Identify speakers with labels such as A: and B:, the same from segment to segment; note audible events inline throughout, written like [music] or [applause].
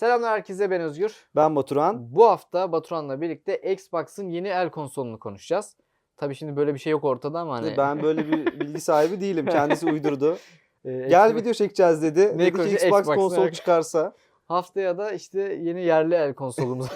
A: Selamlar herkese ben Özgür.
B: Ben Baturan.
A: Bu hafta Baturan'la birlikte Xbox'ın yeni el konsolunu konuşacağız. Tabii şimdi böyle bir şey yok ortada ama hani.
B: Ben böyle bir bilgi sahibi değilim. Kendisi uydurdu. [laughs]
A: e,
B: Gel video çekeceğiz dedi.
A: Ne
B: dedi ki? Xbox
A: Xbox,
B: konsol çıkarsa. [laughs]
A: Haftaya da işte yeni yerli el konsolumuz.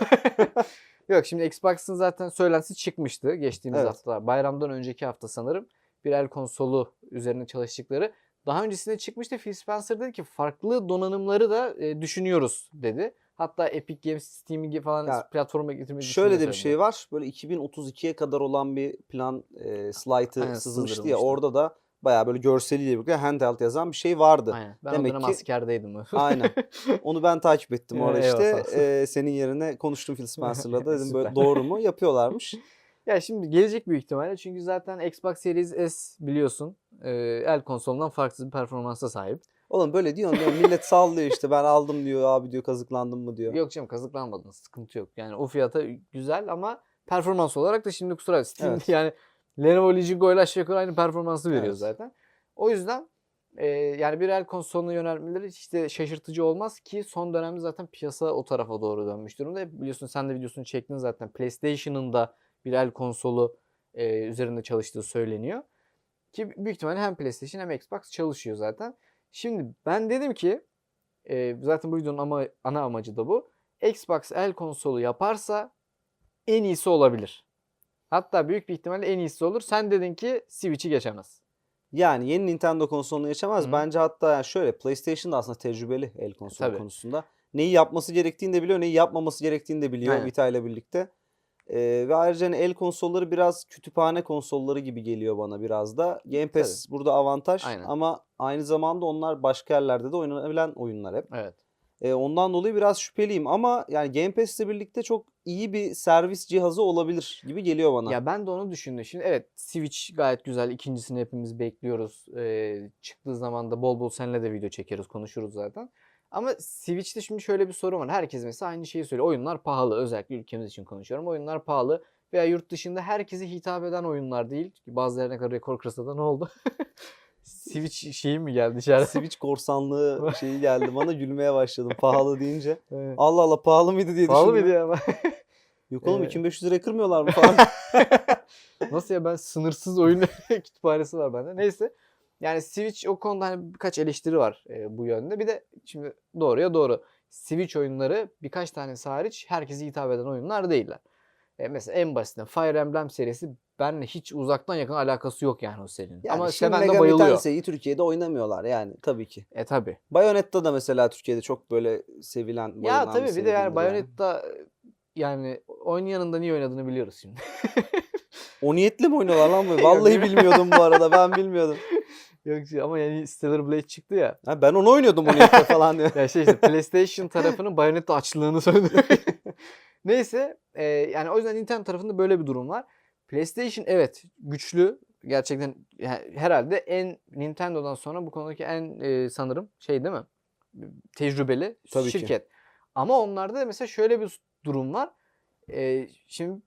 A: [laughs] Yok şimdi Xbox'ın zaten söylentisi çıkmıştı geçtiğimiz
B: Evet.
A: hafta. Bayramdan önceki hafta sanırım. Bir el konsolu üzerine çalıştıkları. Daha öncesinde çıkmıştı. Phil Spencer dedi ki farklı donanımları da e, düşünüyoruz dedi. Hatta Epic Games, Steam gibi falan
B: Ya,
A: platforma getirmeyi
B: Şöyle de bir şey var. Böyle 2032'ye kadar olan bir plan e, slide'ı sızmıştı ya. Orada da bayağı böyle görseliyle birlikte handheld yazan bir şey vardı.
A: Aynen. Ben
B: Demek ki-
A: askerdeydim. [laughs]
B: Aynen. Onu ben takip ettim orada işte. E, senin yerine konuştum Phil Spencer'la da dedim [laughs] böyle doğru mu? Yapıyorlarmış. [laughs]
A: Ya şimdi gelecek büyük ihtimalle çünkü zaten Xbox Series S biliyorsun e, el konsolundan farksız bir performansa sahip.
B: Oğlum böyle diyorsun diyor, millet sallıyor işte ben aldım diyor abi diyor kazıklandım mı diyor.
A: Yok canım kazıklanmadın sıkıntı yok. Yani o fiyata güzel ama performans olarak da şimdi kusura bakma,
B: Evet. [laughs]
A: yani Lenovo Legion ile aşağı yukarı aynı performansı veriyor
B: Evet.
A: zaten. O yüzden e, yani bir el konsoluna yönelmeleri de şaşırtıcı olmaz ki son dönemde zaten piyasa o tarafa doğru dönmüş durumda. Biliyorsun sen de videosunu çektin zaten PlayStation'ın da bir el konsolu e, üzerinde çalıştığı söyleniyor. Ki büyük ihtimalle hem PlayStation hem Xbox çalışıyor zaten. Şimdi ben dedim ki e, zaten bu videonun ama, ana amacı da bu. Xbox el konsolu yaparsa en iyisi olabilir. Hatta büyük bir ihtimalle en iyisi olur. Sen dedin ki Switch'i geçemez.
B: Yani yeni Nintendo konsolunu geçemez.
A: Hı.
B: Bence hatta yani şöyle PlayStation da aslında tecrübeli el konsolu
A: Tabii.
B: konusunda. Neyi yapması gerektiğini de biliyor, neyi yapmaması gerektiğini de biliyor
A: Aynen.
B: Vita ile birlikte. Ee, ve ayrıca hani el konsolları biraz kütüphane konsolları gibi geliyor bana biraz da. Game Pass burada avantaj
A: Aynen.
B: ama aynı zamanda onlar başka yerlerde de oynanabilen oyunlar hep.
A: Evet.
B: Ee, ondan dolayı biraz şüpheliyim ama yani Game Pass ile birlikte çok iyi bir servis cihazı olabilir gibi geliyor bana.
A: Ya ben de onu düşündüm. Şimdi evet Switch gayet güzel. İkincisini hepimiz bekliyoruz. Ee, çıktığı zaman da bol bol seninle de video çekeriz, konuşuruz zaten. Ama Switch'te şimdi şöyle bir sorun var. Herkes mesela aynı şeyi söylüyor. Oyunlar pahalı. Özellikle ülkemiz için konuşuyorum. Oyunlar pahalı. Veya yurt dışında herkese hitap eden oyunlar değil. Bazılarına kadar rekor kırsa da ne oldu? [laughs] Switch şeyi mi geldi içeride?
B: Switch korsanlığı [laughs] şeyi geldi bana gülmeye başladım pahalı deyince. [laughs]
A: Evet.
B: Allah Allah pahalı mıydı diye
A: Pahalı
B: düşündüm.
A: mıydı ya?
B: Yok oğlum
A: Ee,
B: 2500 liraya kırmıyorlar mı falan.
A: Nasıl ya ben sınırsız oyun kütüphanesi var bende. Neyse. Yani Switch o konuda hani birkaç eleştiri var e, bu yönde. Bir de şimdi doğruya doğru. Switch oyunları birkaç tanesi hariç herkese hitap eden oyunlar değiller. E, mesela en basitinden Fire Emblem serisi benimle hiç uzaktan yakın alakası yok yani o serinin.
B: Yani
A: Ama seven de bayılıyor.
B: Tensei'yi Türkiye'de oynamıyorlar yani tabii ki.
A: E tabi.
B: Bayonetta da mesela Türkiye'de çok böyle sevilen,
A: Ya
B: bayılan
A: tabi bir de yani Bayonetta yani oynayanın da niye oynadığını biliyoruz şimdi.
B: O niyetle mi oynuyorlar lan böyle? [laughs] Vallahi bilmiyordum bu arada ben bilmiyordum. [laughs]
A: Yok şey, ama yani Stellar Blade çıktı ya.
B: Ha, ben onu oynuyordum o niyetle falan diyor. [laughs]
A: Ya şey işte PlayStation tarafının Bayonetta açlığını söylüyor. [laughs] Neyse e, yani o yüzden Nintendo tarafında böyle bir durum var. PlayStation evet güçlü. Gerçekten yani herhalde en Nintendo'dan sonra bu konudaki en e, sanırım şey değil mi? Tecrübeli
B: Tabii ki.
A: şirket. Ama onlarda da mesela şöyle bir durum var. E, şimdi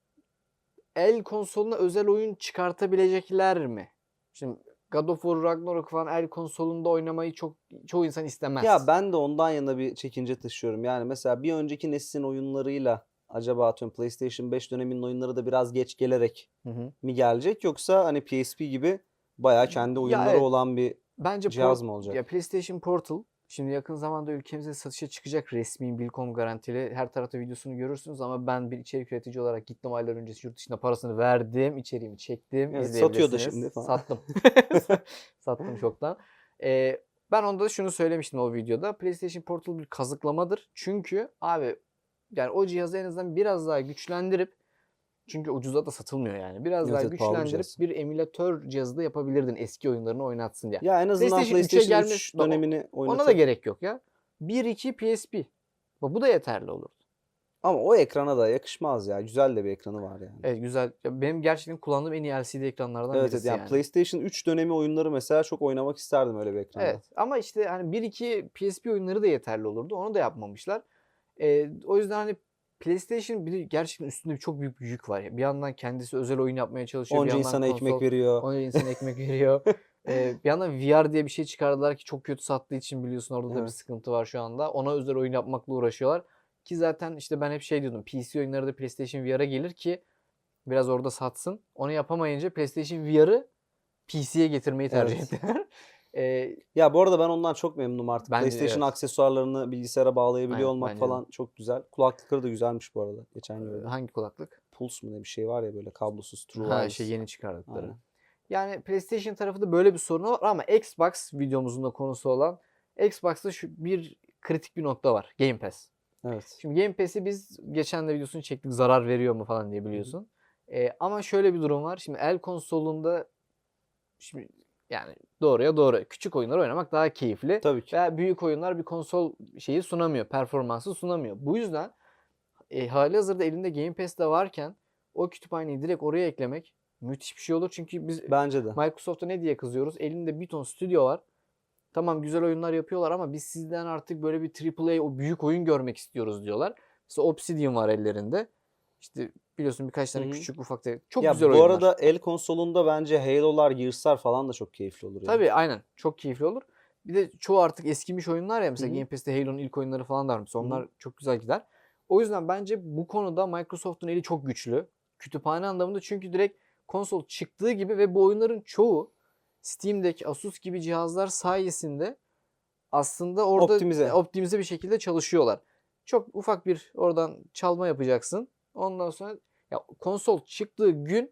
A: el konsoluna özel oyun çıkartabilecekler mi? Şimdi God of War Ragnarok falan el konsolunda oynamayı çok çoğu insan istemez.
B: Ya ben de ondan yana bir çekince taşıyorum. Yani mesela bir önceki neslin oyunlarıyla acaba atıyorum PlayStation 5 döneminin oyunları da biraz geç gelerek
A: Hı hı.
B: mi gelecek yoksa hani PSP gibi bayağı kendi
A: Ya
B: oyunları
A: evet.
B: olan bir
A: Bence
B: cihaz mı olacak?
A: Ya PlayStation Portal şimdi yakın zamanda ülkemize satışa çıkacak resmi Bilkom garantili. Her tarafta videosunu görürsünüz ama ben bir içerik üretici olarak gittim aylar öncesi yurt dışında parasını verdim, içeriğimi çektim.
B: Evet, satıyor da
A: izleyebilirsiniz.
B: şimdi falan.
A: Sattım. [laughs] Sattım çoktan. Ee, ben onda da şunu söylemiştim o videoda. PlayStation Portal bir kazıklamadır. Çünkü abi yani o cihazı en azından biraz daha güçlendirip çünkü ucuza da satılmıyor yani. Biraz
B: Evet,
A: daha
B: evet,
A: güçlendirip bir emülatör cihazı da yapabilirdin eski oyunlarını oynatsın diye.
B: Ya en azından
A: PlayStation
B: PlayStation,
A: 3'e
B: 3
A: gelmiş- Bak,
B: dönemini
A: Ona da gerek yok ya. 1-2 PSP. Bak bu da yeterli olur.
B: ama o ekrana da yakışmaz ya. Güzel de bir ekranı var yani.
A: Evet güzel. Ya benim gerçekten kullandığım en iyi LCD ekranlardan
B: Evet, evet
A: birisi
B: yani,
A: yani.
B: PlayStation 3 dönemi oyunları mesela çok oynamak isterdim öyle bir ekranda.
A: Evet ama işte hani 1-2 PSP oyunları da yeterli olurdu. Onu da yapmamışlar. Ee, o yüzden hani PlayStation bir de gerçekten üstünde çok büyük bir yük var. ya. Bir yandan kendisi özel oyun yapmaya çalışıyor.
B: Onca
A: bir yandan
B: insana ekmek
A: konsol-
B: veriyor.
A: Onca insana [laughs] ekmek veriyor. Ee, bir yandan VR diye bir şey çıkardılar ki çok kötü sattığı için biliyorsun orada da bir
B: Evet.
A: sıkıntı var şu anda. Ona özel oyun yapmakla uğraşıyorlar. Ki zaten işte ben hep şey diyordum. PC oyunları da PlayStation VR'a gelir ki biraz orada satsın. Onu yapamayınca PlayStation VR'ı PC'ye getirmeyi tercih
B: Evet.
A: ettiler. Ee,
B: Ya bu arada ben ondan çok memnunum artık.
A: Bence de
B: PlayStation
A: evet.
B: aksesuarlarını bilgisayara bağlayabiliyor
A: Aynen,
B: olmak
A: bence de.
B: falan çok güzel. Kulaklıkları da güzelmiş bu arada. Geçen gördüm.
A: hangi kulaklık?
B: Pulse mu ne bir şey var ya böyle kablosuz True
A: Ha
B: Wireless.
A: şey yeni çıkardıkları.
B: Aynen.
A: Yani PlayStation tarafında böyle bir sorunu var ama Xbox videomuzun da konusu olan Xbox'ta şu bir kritik bir nokta var. Game Pass.
B: Evet.
A: Şimdi Game Pass'i biz geçen de videosunu çektik zarar veriyor mu falan diye biliyorsun. Ee, ama şöyle bir durum var. Şimdi el konsolunda şimdi yani doğruya doğru küçük oyunlar oynamak daha keyifli.
B: Tabii ki.
A: Veya büyük oyunlar bir konsol şeyi sunamıyor, performansı sunamıyor. Bu yüzden e, hali hazırda elinde Game Pass de varken o kütüphaneyi direkt oraya eklemek müthiş bir şey olur. Çünkü biz
B: Bence de.
A: Microsoft'a ne diye kızıyoruz? Elinde bir ton stüdyo var. Tamam güzel oyunlar yapıyorlar ama biz sizden artık böyle bir AAA o büyük oyun görmek istiyoruz diyorlar. Mesela Obsidian var ellerinde. İşte biliyorsun birkaç tane
B: Hı hı.
A: küçük ufak da çok
B: ya
A: güzel
B: bu
A: oyunlar.
B: arada el konsolunda bence Halo'lar, Gears'lar falan da çok keyifli olur. yani.
A: Tabii aynen. Çok keyifli olur. Bir de çoğu artık eskimiş oyunlar ya mesela
B: Hı hı.
A: Game Pass'te Halo'nun ilk oyunları falan da var. Mesela
B: Hı hı.
A: onlar çok güzel gider. O yüzden bence bu konuda Microsoft'un eli çok güçlü. Kütüphane anlamında çünkü direkt konsol çıktığı gibi ve bu oyunların çoğu Steam Deck, Asus gibi cihazlar sayesinde aslında orada
B: Optimize.
A: optimize bir şekilde çalışıyorlar. Çok ufak bir oradan çalma yapacaksın. Ondan sonra ya konsol çıktığı gün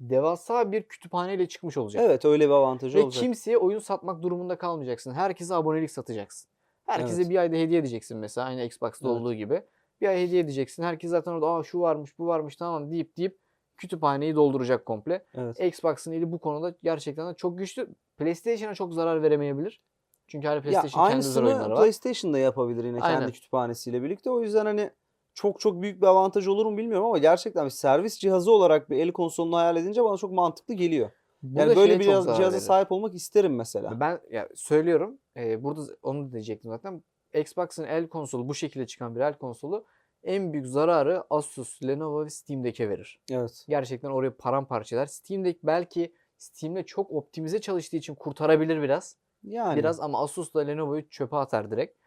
A: devasa bir kütüphaneyle çıkmış olacak.
B: Evet öyle bir avantajı
A: Ve
B: olacak.
A: kimseye oyun satmak durumunda kalmayacaksın. Herkese abonelik satacaksın. Herkese
B: Evet.
A: bir ayda hediye edeceksin mesela aynı Xbox'ta
B: Evet.
A: olduğu gibi. Bir ay hediye edeceksin. Herkes zaten orada Aa, şu varmış bu varmış tamam deyip deyip kütüphaneyi dolduracak komple.
B: Evet.
A: Xbox'ın eli bu konuda gerçekten de çok güçlü. PlayStation'a çok zarar veremeyebilir. Çünkü
B: Ya
A: PlayStation kendi özel oyunları var.
B: PlayStation'da yapabilir yine
A: Aynen.
B: kendi kütüphanesiyle birlikte. O yüzden hani çok çok büyük bir avantaj olur mu bilmiyorum ama gerçekten bir servis cihazı olarak bir el konsolunu hayal edince bana çok mantıklı geliyor.
A: Burada
B: Yani böyle bir cihaz- cihaza sahip olmak isterim mesela.
A: Ben ya söylüyorum. e, burada onu da diyecektim zaten. Xbox'ın el konsolu bu şekilde çıkan bir el konsolu en büyük zararı Asus, Lenovo ve Steam Deck'e verir.
B: Evet.
A: Gerçekten orayı paramparça eder. Steam Deck belki Steam'de çok optimize çalıştığı için kurtarabilir biraz.
B: Yani
A: Biraz ama Asus'la Lenovo'yu çöpe atar direkt.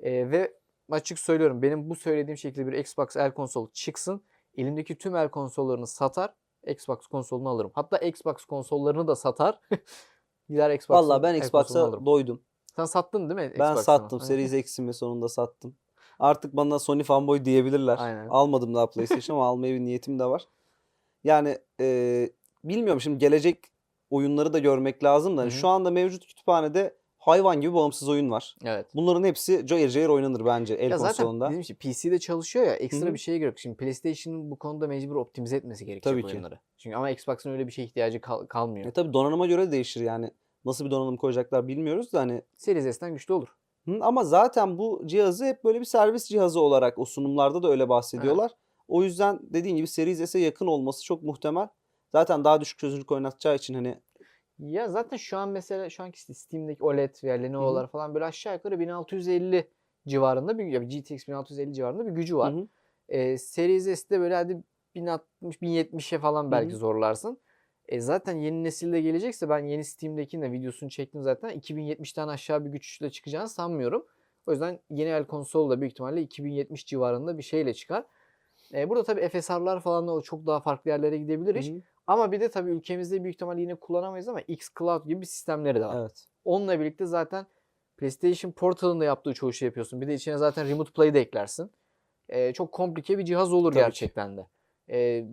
A: Ee, ve açık söylüyorum benim bu söylediğim şekilde bir Xbox el konsolu çıksın. Elimdeki tüm el konsollarını satar. Xbox konsolunu alırım. Hatta Xbox konsollarını da satar. [laughs] Gider Xbox'ın
B: Vallahi ben Xbox'a doydum.
A: Sen sattın değil mi
B: Ben sattım. Series X'imi sonunda sattım. Artık bana Sony fanboy diyebilirler.
A: Aynen.
B: Almadım daha PlayStation ama almaya bir niyetim de var. Yani e, bilmiyorum şimdi gelecek oyunları da görmek lazım da. hani. Şu anda mevcut kütüphanede hayvan gibi bağımsız oyun var.
A: Evet.
B: Bunların hepsi cayır cayır oynanır bence el
A: ya zaten
B: konsolunda.
A: dediğim gibi PC'de çalışıyor ya ekstra
B: Hı hı.
A: bir şeye gerek. Şimdi PlayStation'ın bu konuda mecbur optimize etmesi gerekecek
B: Tabii ki.
A: oyunları. Çünkü ama Xbox'ın öyle bir şeye ihtiyacı kal- kalmıyor.
B: E tabii donanıma göre de değişir yani. Nasıl bir donanım koyacaklar bilmiyoruz da hani.
A: Series S'ten güçlü olur.
B: Hı, ama zaten bu cihazı hep böyle bir servis cihazı olarak o sunumlarda da öyle bahsediyorlar. O yüzden dediğin gibi Series S'e yakın olması çok muhtemel. Zaten daha düşük çözünürlük oynatacağı için hani
A: Ya zaten şu an mesela şu anki Steam'deki OLED veya Lenovo'lar falan böyle aşağı yukarı 1650 civarında bir ya bir GTX 1650 civarında bir gücü var.
B: Hı hı.
A: Ee, Series S'te böyle hadi 1060 1070'e falan belki
B: hı.
A: zorlarsın. E zaten yeni nesilde gelecekse ben yeni Steam'dekinin de videosunu çektim zaten. 2070'ten aşağı bir güçle çıkacağını sanmıyorum. O yüzden yeni el konsol da büyük ihtimalle 2070 civarında bir şeyle çıkar. E, burada tabii FSR'lar falan da o çok daha farklı yerlere gidebilir iş.
B: Hı hı.
A: Ama bir de tabii ülkemizde büyük ihtimalle yine kullanamayız ama xCloud gibi sistemleri de var.
B: Evet.
A: Onunla birlikte zaten PlayStation Portal'ın da yaptığı çoğu şey yapıyorsun. Bir de içine zaten Remote Play de eklersin. Ee, çok komplike bir cihaz olur
B: Tabii ki.
A: gerçekten de. Ee,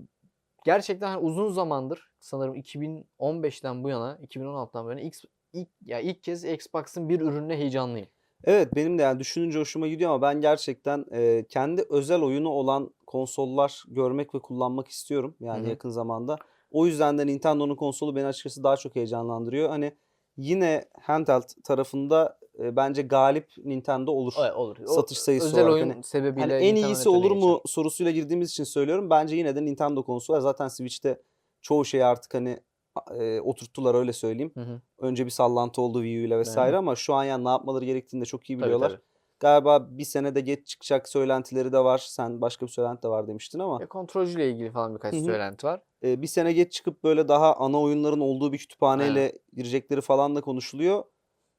A: gerçekten hani uzun zamandır sanırım 2015'ten bu yana, 2016'dan bu yana ilk, ilk, ya ilk kez Xbox'ın bir ürününe heyecanlıyım.
B: Evet benim de yani düşününce hoşuma gidiyor ama ben gerçekten e, kendi özel oyunu olan konsollar görmek ve kullanmak istiyorum yani
A: Hı hı.
B: yakın zamanda. O yüzden de Nintendo'nun konsolu beni açıkçası daha çok heyecanlandırıyor. Hani yine handheld tarafında e, bence galip Nintendo olur.
A: olur.
B: Satış sayısı
A: özel
B: olarak
A: oyun
B: hani-
A: sebebiyle
B: Hani en iyisi olur mu sorusuyla girdiğimiz için söylüyorum. Bence yine de Nintendo konsolu. Zaten Switch'te çoğu şeyi artık hani e, oturttular öyle söyleyeyim.
A: Hı hı.
B: Önce bir sallantı oldu Wii U ile vesaire ama şu an yani ne yapmaları gerektiğini de çok iyi
A: Tabii,
B: biliyorlar.
A: tabii.
B: Galiba bir senede geç çıkacak söylentileri de var. Sen başka bir söylenti de var demiştin ama
A: E, kontrolcüyle ilgili falan birkaç
B: Hı hı.
A: söylenti var.
B: e, bir sene geç çıkıp böyle daha ana oyunların olduğu bir kütüphaneyle girecekleri falan da konuşuluyor.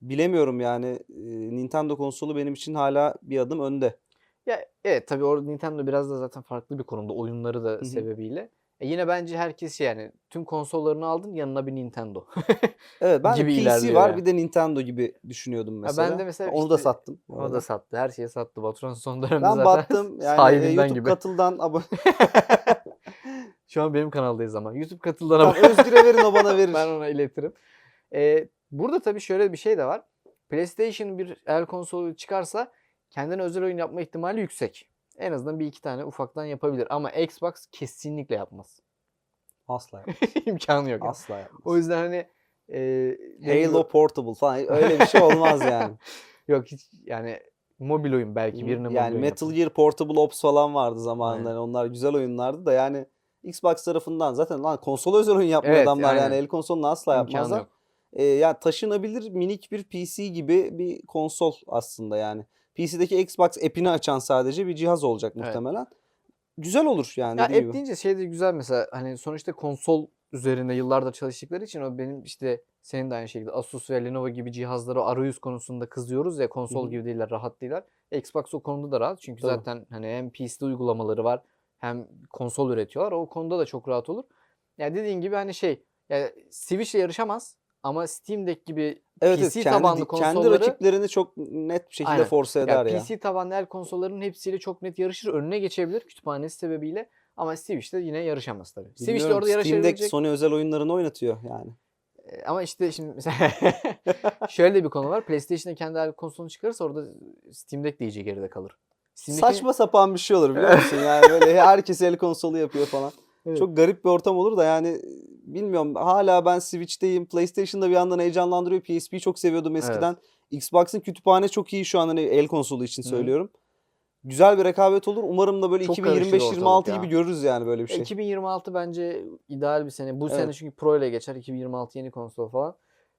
B: Bilemiyorum yani e, Nintendo konsolu benim için hala bir adım önde.
A: Ya evet tabii orada Nintendo biraz da zaten farklı bir konumda oyunları da
B: hı.
A: sebebiyle. E, yine bence herkes yani tüm konsollarını aldın yanına bir Nintendo. [laughs]
B: Evet ben de
A: Gibi
B: PC var
A: yani.
B: bir de Nintendo gibi düşünüyordum
A: ben
B: mesela.
A: de mesela
B: Onu da
A: işte-
B: sattım. bu
A: o
B: arada.
A: da sattı. Her şeyi sattı. Baturan son dönemde
B: Ben
A: zaten
B: battım [laughs] yani e, YouTube
A: gibi.
B: katıldan abone. [laughs]
A: Şu an benim kanaldayız ama. YouTube katıldan abone.
B: Özgür'e verin o bana verir.
A: Ben ona iletirim. Ee, burada tabii şöyle bir şey de var. PlayStation bir el konsolu çıkarsa kendine özel oyun yapma ihtimali yüksek. En azından bir iki tane ufaktan yapabilir. Ama Xbox kesinlikle yapmaz.
B: Asla [laughs] yapmaz.
A: İmkanı yok. yani.
B: Asla yapmaz.
A: O yüzden hani e,
B: Halo Portable falan öyle bir şey olmaz yani. [laughs]
A: yok hiç yani mobil oyun belki birine mobil
B: yani
A: oyun
B: Metal
A: yapar.
B: Gear Portable Ops falan vardı zamanında. Yani onlar güzel oyunlardı da yani Xbox tarafından zaten lan konsola özel oyun yapmıyor
A: Evet,
B: adamlar yani
A: aynen.
B: el konsolunu asla
A: İmkanı
B: yapmazlar.
A: yok.
B: Ee, yani taşınabilir minik bir PC gibi bir konsol aslında yani. PC'deki Xbox app'ini açan sadece bir cihaz olacak
A: Evet.
B: muhtemelen. Güzel olur yani
A: Ya app
B: gibi.
A: deyince şey de güzel mesela hani sonuçta konsol üzerinde yıllardır çalıştıkları için o benim işte senin de aynı şekilde Asus ve Lenovo gibi cihazlara arayüz konusunda kızıyoruz ya konsol
B: hı.
A: gibi değiller rahat değiller. Xbox o konuda da rahat çünkü
B: Tabii.
A: zaten hani hem PC'de uygulamaları var hem konsol üretiyorlar o konuda da çok rahat olur. Ya dediğin gibi hani şey ya Switch'le yarışamaz ama Steam Deck gibi
B: Evet, evet
A: PC
B: kendi,
A: tabanlı
B: kendi
A: konsolları-
B: rakiplerini çok net bir şekilde
A: Aynen.
B: force eder ya.
A: PC tabanlı el konsollarının hepsiyle çok net yarışır. Önüne geçebilir kütüphanesi sebebiyle. Ama Switch'te yine yarışamaz tabii. Switch'te
B: Bilmiyorum,
A: orada
B: Steam Deck
A: yarışabilecek.
B: Sony özel oyunlarını oynatıyor yani.
A: Ee, Ama işte şimdi mesela [laughs] şöyle de bir konu var. PlayStation'da kendi el konsolunu çıkarırsa orada Steam Deck de iyice geride kalır. Steam
B: Saçma sapan bir şey olur biliyor [laughs] musun? Yani böyle herkes el konsolu yapıyor falan.
A: Evet.
B: Çok garip bir ortam olur da yani bilmiyorum. Hala ben Switch'teyim. PlayStation'da bir yandan heyecanlandırıyor. PSP'yi çok seviyordum eskiden. Xbox'ın kütüphane çok iyi şu an hani el konsolu için
A: Hı hı.
B: söylüyorum. Güzel bir rekabet olur. Umarım da böyle
A: Çok karışır
B: 2025-26
A: ortalık ya.
B: gibi görürüz yani böyle bir şey.
A: 2026 bence ideal bir sene. Bu
B: Evet.
A: sene çünkü Pro ile geçer. 2026 yeni konsol falan.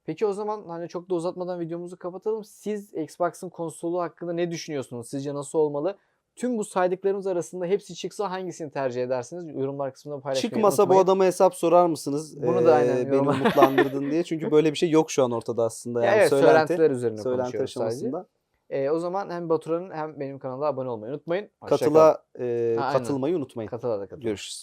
A: Peki o zaman hani çok da uzatmadan videomuzu kapatalım. Siz Xbox'ın konsolu hakkında ne düşünüyorsunuz? Sizce nasıl olmalı? Tüm bu saydıklarımız arasında hepsi çıksa hangisini tercih edersiniz? Yorumlar kısmında paylaşmayı
B: Çıkmasa bu
A: unutmayın.
B: adama hesap sorar mısınız?
A: Bunu da aynen
B: Ee, beni
A: yorumlar-
B: umutlandırdın diye. Çünkü böyle bir şey yok şu an ortada aslında.
A: Ya
B: Yani
A: evet
B: söylenti,
A: söylentiler üzerine
B: söylenti
A: konuşuyoruz sadece.
B: aşamasında.
A: Ee, o zaman hem Batura'nın hem benim kanala abone olmayı unutmayın. Hoşça kalın.
B: Katıla e,
A: Ha, aynen.
B: katılmayı unutmayın.
A: Katıla da katılın.
B: Görüşürüz.